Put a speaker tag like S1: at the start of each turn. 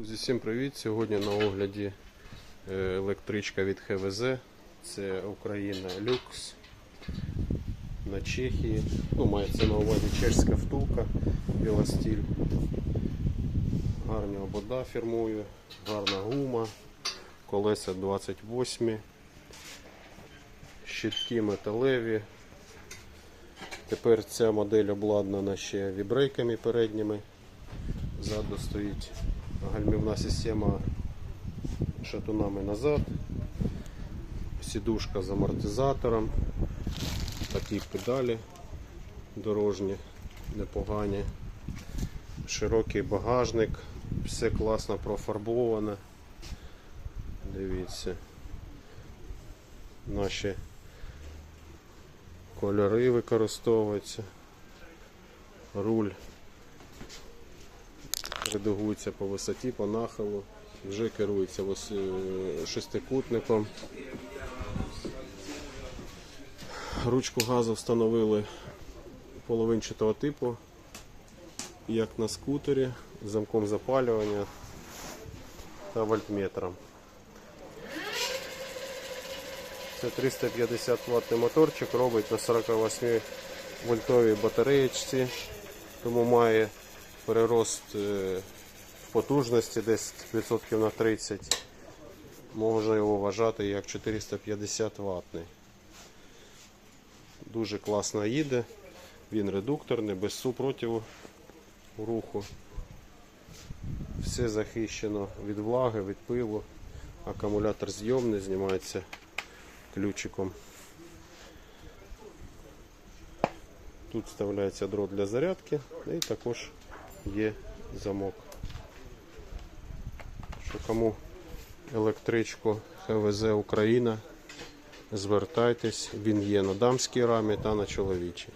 S1: Друзі, всім привіт! Сьогодні на огляді е, електричка від ХВЗ. Це Україна Люкс на Чехії. Ну, мається на увазі чешська втулка, білостіль. Гарні обода фірмую, гарна гума, колеса 28, щитки металеві. Тепер ця модель обладнана ще вібрейками передніми. Ззаду стоїть гальмівна система шатунами назад, сідушка з амортизатором, такі педалі дорожні, непогані, широкий багажник, все класно профарбоване. Дивіться, наші кольори використовуються, руль редагується по висоті, по нахилу, вже керується е, шестикутником. Ручку газу встановили половинчатого типу, як на скутері, замком запалювання та вольтметром. Це 350 ваттний моторчик робить на 48 вольтовій батареєчці, тому має перерост е, в потужності десь відсотків на 30. Можна його вважати як 450 ваттний. Дуже класно їде. Він редукторний, без супротиву руху. Все захищено від влаги, від пилу. Акумулятор зйомний, знімається ключиком. Тут вставляється дрот для зарядки і також є замок. Що кому електричку ХВЗ Україна, звертайтесь, він є на дамській рамі та на чоловічій.